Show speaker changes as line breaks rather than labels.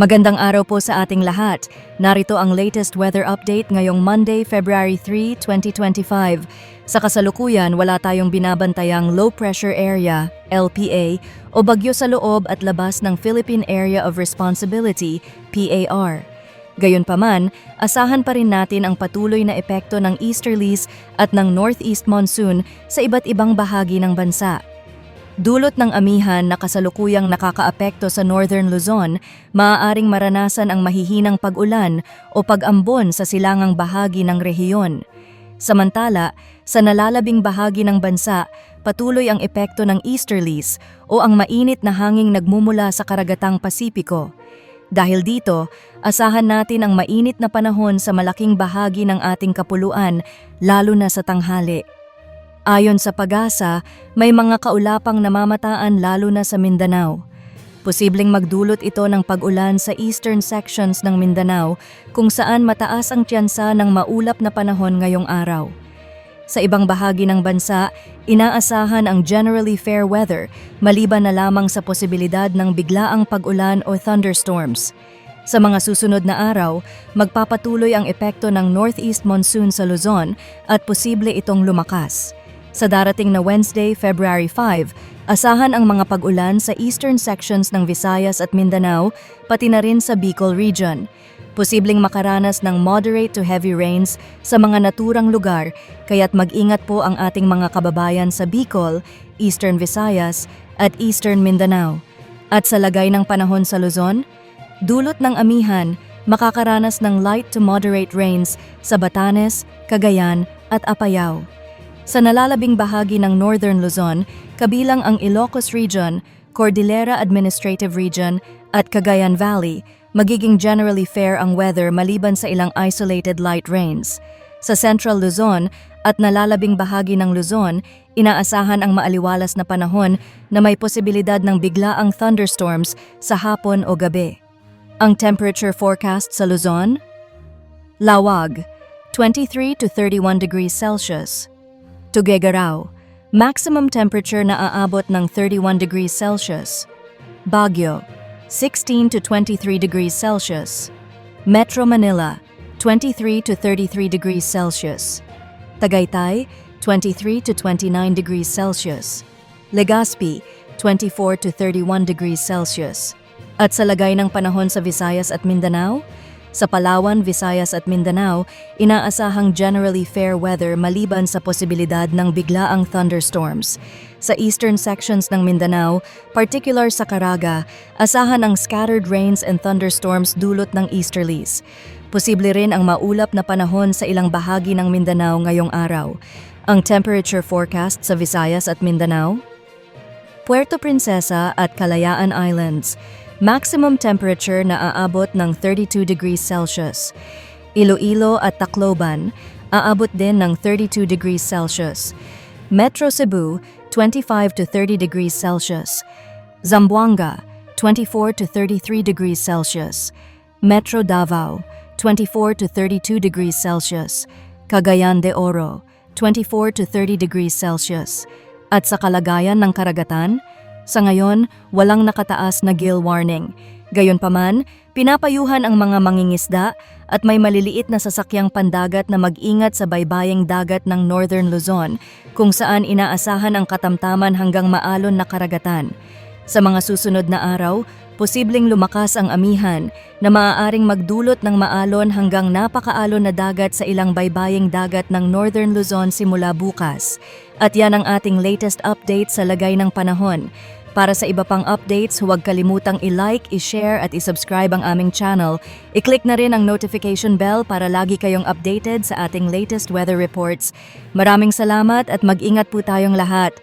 Magandang araw po sa ating lahat. Narito ang latest weather update ngayong Monday, February 3, 2025. Sa kasalukuyan, wala tayong binabantayang low pressure area, LPA, o bagyo sa loob at labas ng Philippine Area of Responsibility, PAR. Gayunpaman, asahan pa rin natin ang patuloy na epekto ng easterlies at ng northeast monsoon sa iba't ibang bahagi ng bansa. Dulot ng amihan na kasalukuyang nakakaapekto sa Northern Luzon, maaaring maranasan ang mahihinang pag-ulan o pag-ambon sa silangang bahagi ng rehiyon. Samantala, sa nalalabing bahagi ng bansa, patuloy ang epekto ng easterlies o ang mainit na hanging nagmumula sa karagatang Pasipiko. Dahil dito, asahan natin ang mainit na panahon sa malaking bahagi ng ating kapuluan, lalo na sa tanghali. Ayon sa pag-asa, may mga kaulapang namamataan lalo na sa Mindanao. Posibleng magdulot ito ng pag-ulan sa eastern sections ng Mindanao kung saan mataas ang tiyansa ng maulap na panahon ngayong araw. Sa ibang bahagi ng bansa, inaasahan ang generally fair weather maliban na lamang sa posibilidad ng biglaang pag-ulan o thunderstorms. Sa mga susunod na araw, magpapatuloy ang epekto ng northeast monsoon sa Luzon at posible itong lumakas. Sa darating na Wednesday, February 5, asahan ang mga pag-ulan sa eastern sections ng Visayas at Mindanao, pati na rin sa Bicol region. Posibleng makaranas ng moderate to heavy rains sa mga naturang lugar, kaya't mag-ingat po ang ating mga kababayan sa Bicol, Eastern Visayas at Eastern Mindanao. At sa lagay ng panahon sa Luzon, dulot ng amihan, makakaranas ng light to moderate rains sa Batanes, Cagayan at Apayao. Sa nalalabing bahagi ng Northern Luzon, kabilang ang Ilocos Region, Cordillera Administrative Region at Cagayan Valley, magiging generally fair ang weather maliban sa ilang isolated light rains. Sa Central Luzon at nalalabing bahagi ng Luzon, inaasahan ang maaliwalas na panahon na may posibilidad ng biglaang thunderstorms sa hapon o gabi. Ang temperature forecast sa Luzon? Lawag, 23 to 31 degrees Celsius. Tuguegarao, maximum temperature na aabot ng 31 degrees Celsius. Baguio, 16 to 23 degrees Celsius. Metro Manila, 23 to 33 degrees Celsius. Tagaytay, 23 to 29 degrees Celsius. Legazpi, 24 to 31 degrees Celsius. At sa lagay ng panahon sa Visayas at Mindanao, sa Palawan, Visayas at Mindanao, inaasahang generally fair weather maliban sa posibilidad ng biglaang thunderstorms. Sa eastern sections ng Mindanao, particular sa Caraga, asahan ang scattered rains and thunderstorms dulot ng easterlies. Posible rin ang maulap na panahon sa ilang bahagi ng Mindanao ngayong araw. Ang temperature forecast sa Visayas at Mindanao? Puerto Princesa at Kalayaan Islands, maximum temperature na aabot ng 32 degrees Celsius. Iloilo at Tacloban, aabot din ng 32 degrees Celsius. Metro Cebu, 25 to 30 degrees Celsius. Zamboanga, 24 to 33 degrees Celsius. Metro Davao, 24 to 32 degrees Celsius. Cagayan de Oro, 24 to 30 degrees Celsius. At sa kalagayan ng karagatan, sa ngayon, walang nakataas na gill warning. Gayunpaman, pinapayuhan ang mga mangingisda at may maliliit na sasakyang pandagat na mag-ingat sa baybaying dagat ng Northern Luzon kung saan inaasahan ang katamtaman hanggang maalon na karagatan. Sa mga susunod na araw, posibleng lumakas ang amihan na maaaring magdulot ng maalon hanggang napakaalon na dagat sa ilang baybaying dagat ng Northern Luzon simula bukas. At yan ang ating latest update sa lagay ng panahon. Para sa iba pang updates, huwag kalimutang i-like, i-share at i-subscribe ang aming channel. I-click na rin ang notification bell para lagi kayong updated sa ating latest weather reports. Maraming salamat at mag-ingat po tayong lahat.